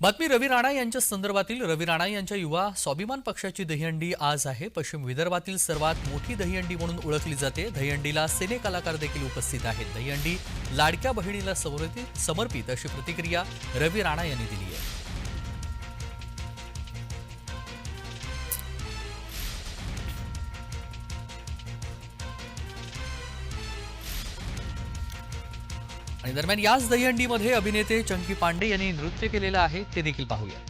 बातमी रवी राणा यांच्या संदर्भातील. रवी राणा यांच्या युवा स्वाभिमान पक्षाची दहीहंडी आज आहे. पश्चिम विदर्भातील सर्वात मोठी दहीहंडी म्हणून ओळखली जाते. दहीहंडीला सिने कलाकार देखील उपस्थित आहेत. दहीहंडी लाडक्या बहिणीला समर्पित समर्पित अशी प्रतिक्रिया रवी राणा यांनी दिली आहे. आणि दरम्यान याच दहीहंडीमध्ये अभिनेते चंकी पांडे यांनी नृत्य केलेलं आहे ते देखील पाहूया.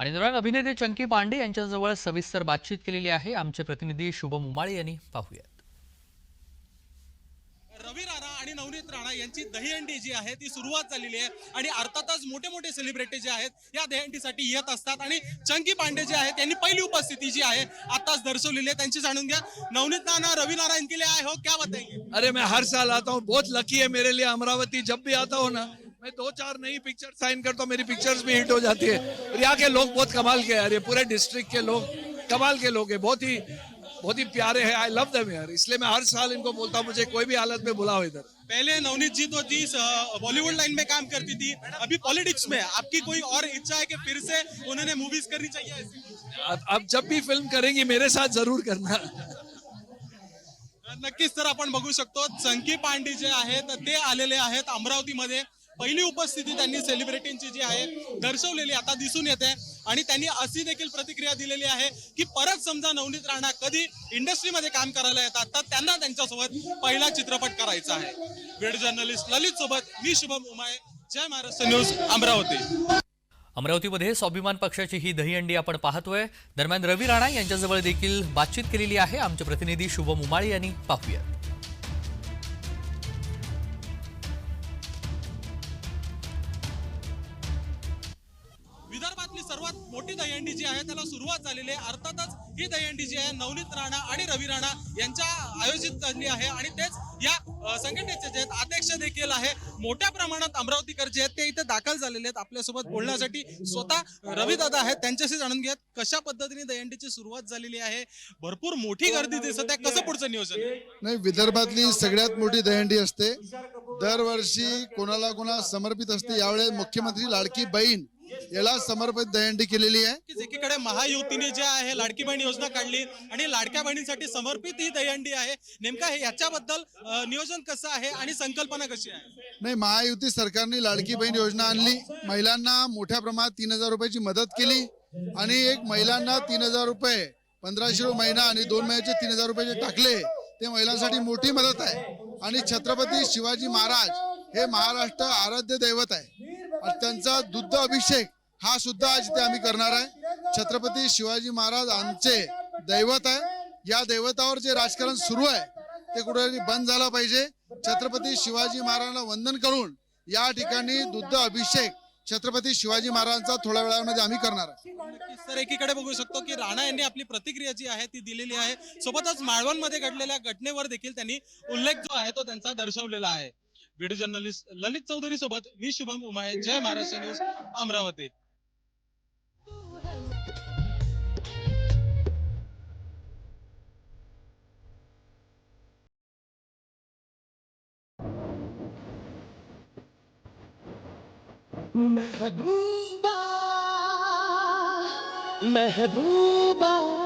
आणि दरम्यान अभिनेते चंकी पांडे यांच्याजवळ सविस्तर बातचीत केलेली आहे. आमचे प्रतिनिधी शुभम उमाळे यांनी पाहूयात. रवी राणा आणि नवनीत राणा यांची दहीहंडी जी आहे ती सुरुवात झालेली आहे. आणि अर्थातच मोठे मोठे सेलिब्रिटी जे आहेत या दहीहंडीसाठी येत असतात. आणि चंकी पांडे जे आहेत त्यांनी पहिली उपस्थिती जी आहे आताच दर्शवलेली आहे. त्यांची जाणून घ्या. नवनीत राणा रवी नारायण इनके लिए आए हो क्या बताएंगे? अरे मैं हर साल आता हूँ. बहुत लकी है मेरे लिए अमरावती. जब भी आता हूँ ना मैं दो चार नई पिक्चर साइन करता हूँ मेरी पिक्चर्स भी हिट हो जाती है। और यहाँ के लोग बहुत कमाल के यार ये पूरे डिस्ट्रिक्ट के लोग कमाल के लोग हैं बहुत ही बहुत ही प्यारे हैं आई लव देम यार। इसलिए मैं हर साल इनको बोलता हूँ मुझे कोई भी हालत में बुलाओ इधर। पहले नवनीत जी तो जी बॉलीवुड लाइन में काम करती थी अभी पॉलिटिक्स में आपकी कोई और इच्छा है कि फिर से उन्होंने मूवीज़ करनी चाहिए अब जब भी फ़िल्म करेंगी मेरे साथ ज़रूर करना। नक्कीच तर आपण बघू शकतो चंकी पांडे जे आहेत ते आलेले आहेत अमरावतीमध्ये. पहिली उपस्थिती त्यांनी सेलिब्रिटींची जी आहे दर्शवलेली आता दिसून येते. आणि त्यांनी अशी देखील प्रतिक्रिया दिलेली आहे की परत समजा नवनीत राणा कधी इंडस्ट्रीमध्ये काम करायला येतात तर त्यांना त्यांच्यासोबत पहिला चित्रपट करायचा आहे. वेड जर्नलिस्ट ललित सोबत मी शुभम उमाय जय महाराष्ट्र न्यूज अमरावती. अमरावतीमध्ये स्वाभिमान पक्षाची ही दहीहंडी आपण पाहतोय. दरम्यान रवी राणा यांच्याजवळ देखील बातचीत केलेली आहे. आमचे प्रतिनिधी शुभम उमाळे यांनी पाहूयात. सर्वात मोठी दहीहंडी जी आहे त्याला सुरुवात झालेली आहे. अर्थातच ही दहीहंडी जी आहे नवनीत राणा आणि रवी राणा यांच्या आयोजित झाली आहे. आणि तेच या संघटनेचे जे आहेत अध्यक्ष देखील आहे. मोठ्या प्रमाणात अमरावतीकर जे आहेत ते इथे दाखल झालेले आहेत आपल्यासोबत बोलण्यासाठी. स्वतः रवीदादा आहेत त्यांच्याशी जाणून घेत कशा पद्धतीने दहीहंडीची सुरुवात झालेली आहे. भरपूर मोठी गर्दी दिसत आहे. कसं पुढचं नियोजन? नाही विदर्भातली सगळ्यात मोठी दहीहंडी असते. दरवर्षी कोणाला कोणा समर्पित असते. यावेळेस मुख्यमंत्री लाडकी बहीण याला समर्पित दहीहंडी केलेली आहे. की एकीकडे महायुतीने जे आहे लाडकी बहीण योजना काढली आणि लाडक्या बहिणीसाठी समर्पित ही दहीहंडी आहे. नेमका हे याच्याबद्दल नियोजन कसं आहे आणि संकल्पना कशी आहे? नाही महायुती सरकारने लाडकी बहीण योजना आणली. महिलांना मोठ्या प्रमाणात तीन हजार रुपयाची मदत केली आणि एक महिलांना तीन हजार रुपये पंधराशे रुपये महिना आणि दोन महिन्याचे तीन हजार रुपये जे टाकले ते महिलांसाठी मोठी मदत आहे. आणि छत्रपती शिवाजी महाराज हे महाराष्ट्र आराध्य दैवत आहे. त्यांचा दुग्ध अभिषेक हा सुद्धा आज इथे आम्ही करणार आहे. छत्रपती शिवाजी महाराज आमचे दैवत आहे. या दैवतावर जे राजकारण सुरू आहे ते कुठेतरी बंद झालं पाहिजे. छत्रपती शिवाजी महाराजांना वंदन करून या ठिकाणी दुग्ध अभिषेक छत्रपती शिवाजी महाराजांचा थोड्या वेळामध्ये आम्ही करणार आहे. तर एकीकडे बघू शकतो की राणा यांनी आपली प्रतिक्रिया जी आहे ती दिलेली आहे. सोबतच माळवणमध्ये घडलेल्या घटनेवर देखील त्यांनी उल्लेख जो आहे तो त्यांचा दर्शवलेला आहे. व्हिडिओ जर्नलिस्ट ललित चौधरी सोबत मी Shubham Umay. Jai Maharashtra news Amravati. Mehbooba Mehbooba.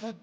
the